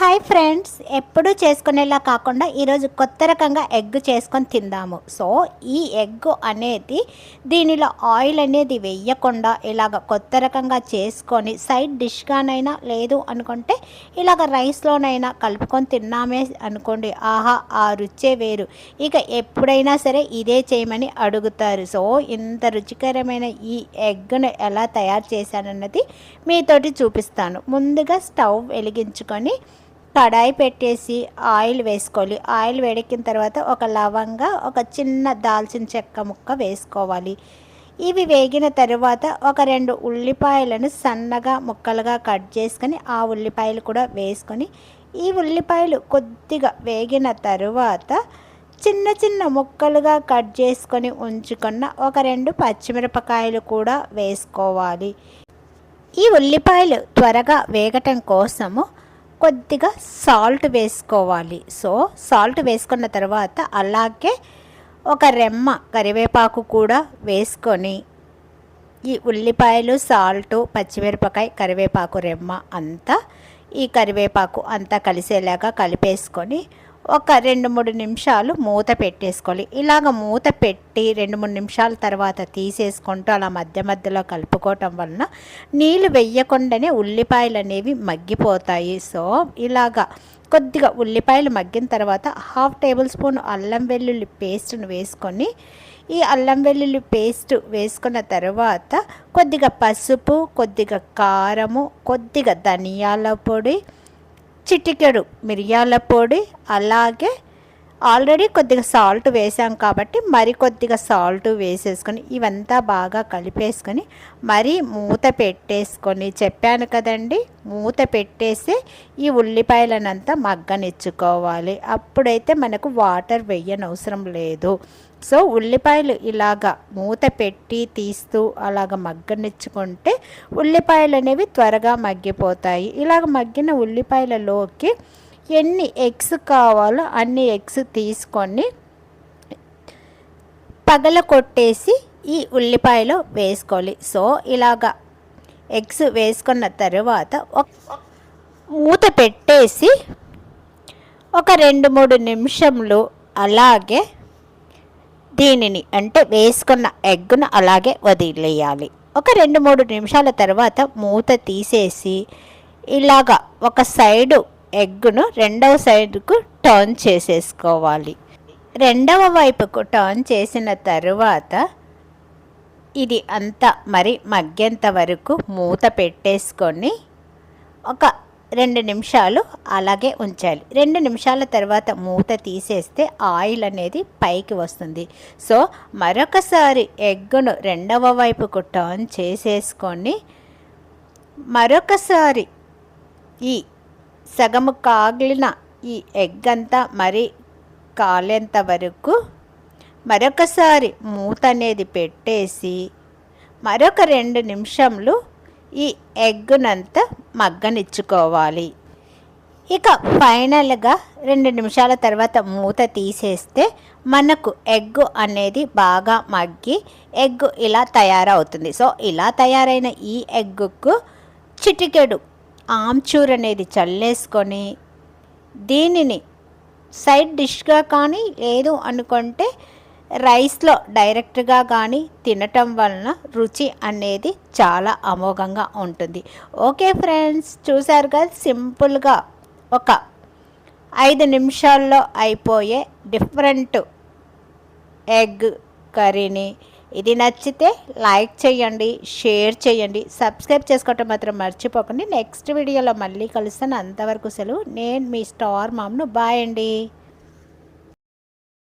Hi friends ఎప్పుడూ చేసుకునేలా కాకుండా ఈరోజు కొత్త రకంగా ఎగ్ చేసుకొని తిందాము. సో ఈ ఎగ్ అనేది దీనిలో ఆయిల్ అనేది వేయకుండా ఇలాగ కొత్త రకంగా చేసుకొని సైడ్ డిష్గానైనా లేదు అనుకుంటే ఇలాగ రైస్లోనైనా కలుపుకొని తిన్నామే అనుకోండి. ఆహా ఆ రుచే వేరు. ఇక ఎప్పుడైనా సరే ఇదే చేయమని అడుగుతారు. సో ఇంత రుచికరమైన ఈ ఎగ్ను ఎలా తయారు చేశానన్నది మీతోటి చూపిస్తాను. ముందుగా స్టవ్ వెలిగించుకొని కడాయి పెట్టేసి ఆయిల్ వేసుకోవాలి. ఆయిల్ వేడెక్కిన తర్వాత ఒక లవంగా ఒక చిన్న దాల్చిన చెక్క ముక్క వేసుకోవాలి. ఇవి వేగిన తర్వాత ఒక రెండు ఉల్లిపాయలను సన్నగా ముక్కలుగా కట్ చేసుకొని ఆ ఉల్లిపాయలు కూడా వేసుకొని ఈ ఉల్లిపాయలు కొద్దిగా వేగిన తరువాత చిన్న చిన్న ముక్కలుగా కట్ చేసుకొని ఉంచుకున్న ఒక రెండు పచ్చిమిరపకాయలు కూడా వేసుకోవాలి. ఈ ఉల్లిపాయలు త్వరగా వేగటం కోసము కొద్దిగా సాల్ట్ వేసుకోవాలి. సో సాల్ట్ వేసుకున్న తర్వాత అలాగే ఒక రెమ్మ కరివేపాకు కూడా వేసుకొని ఈ ఉల్లిపాయలు సాల్టు పచ్చిమిరపకాయ కరివేపాకు రెమ్మ అంతా ఈ కరివేపాకు అంతా కలిసేలాగా కలిపేసుకొని ఒక రెండు మూడు నిమిషాలు మూత పెట్టేసుకోవాలి. ఇలాగ మూత పెట్టి రెండు మూడు నిమిషాల తర్వాత తీసేసుకుంటూ అలా మధ్య మధ్యలో కలుపుకోవటం వలన నీళ్ళు వెయ్యకుండానే ఉల్లిపాయలు అనేవి మగ్గిపోతాయి. సో ఇలాగా కొద్దిగా ఉల్లిపాయలు మగ్గిన తర్వాత హాఫ్ టేబుల్ స్పూన్ అల్లం వెల్లుల్లి పేస్ట్ను వేసుకొని ఈ అల్లం వెల్లుల్లి పేస్ట్ వేసుకున్న తర్వాత కొద్దిగా పసుపు కొద్దిగా కారము కొద్దిగా ధనియాల పొడి చిటికెడు మిరియాల పొడి అలాగే ఆల్రెడీ కొద్దిగా సాల్ట్ వేసాం కాబట్టి మరి కొద్దిగా సాల్ట్ వేసేసుకొని ఇవంతా బాగా కలిపేసుకొని మరీ మూత పెట్టేసుకొని చెప్పాను కదండి మూత పెట్టేసి ఈ ఉల్లిపాయలనంతా మగ్గనిచ్చుకోవాలి. అప్పుడైతే మనకు వాటర్ వేయనవసరం లేదు. సో ఉల్లిపాయలు ఇలాగ మూత పెట్టి తీస్తూ అలాగ మగ్గనిచ్చుకుంటే ఉల్లిపాయలు అనేవి త్వరగా మగ్గిపోతాయి. ఇలాగ మగ్గిన ఉల్లిపాయలలోకి ఎన్ని ఎగ్స్ కావాలో అన్ని ఎగ్స్ తీసుకొని పగల కొట్టేసి ఈ ఉల్లిపాయలో వేసుకోవాలి. సో ఇలాగ ఎగ్స్ వేసుకున్న తర్వాత మూత పెట్టేసి ఒక రెండు మూడు నిమిషంలో అలాగే దీనిని అంటే వేసుకున్న ఎగ్గును అలాగే వదిలేయాలి. ఒక రెండు మూడు నిమిషాల తర్వాత మూత తీసేసి ఇలాగా ఒక సైడు ఎగ్గును రెండవ సైడుకు టర్న్ చేసేసుకోవాలి. రెండవ వైపుకు టర్న్ చేసిన తరువాత ఇది అంతా మరి మగ్గేంత వరకు మూత పెట్టేసుకొని ఒక రెండు నిమిషాలు అలాగే ఉంచాలి. రెండు నిమిషాల తర్వాత మూత తీసేస్తే ఆయిల్ అనేది పైకి వస్తుంది. సో మరొకసారి ఎగ్గును రెండవ వైపుకు టర్న్ చేసేసుకొని మరొకసారి ఈ సగము కాగిలిన ఈ ఎగ్ అంతా మరి కాలేంత వరకు మరొకసారి మూత అనేది పెట్టేసి మరొక రెండు నిమిషంలు ఈ ఎగ్గునంతా మగ్గనిచ్చుకోవాలి. ఇక ఫైనల్గా రెండు నిమిషాల తర్వాత మూత తీసేస్తే మనకు ఎగ్ అనేది బాగా మగ్గి ఎగ్ ఇలా తయారవుతుంది. సో ఇలా తయారైన ఈ ఎగ్గుకు చిటికెడు ఆమ్చూర్ అనేది చల్లేసుకొని దీనిని సైడ్ డిష్గా కానీ లేదు అనుకుంటే రైస్లో డైరెక్ట్గా కానీ తినటం వలన రుచి అనేది చాలా అమోఘంగా ఉంటుంది. ఓకే ఫ్రెండ్స్ చూసారుగా కదా? సింపుల్గా ఒక ఐదు నిమిషాల్లో అయిపోయే డిఫరెంట్ ఎగ్ కర్రీని. ఇది నచ్చితే లైక్ చేయండి షేర్ చేయండి సబ్స్క్రైబ్ చేసుకోవటం మాత్రం మర్చిపోకండి. నెక్స్ట్ వీడియోలో మళ్ళీ కలుస్తాను. అంతవరకు సెలవు. నేను మీ స్టార్ మామ్ను. బాయ్ అండి.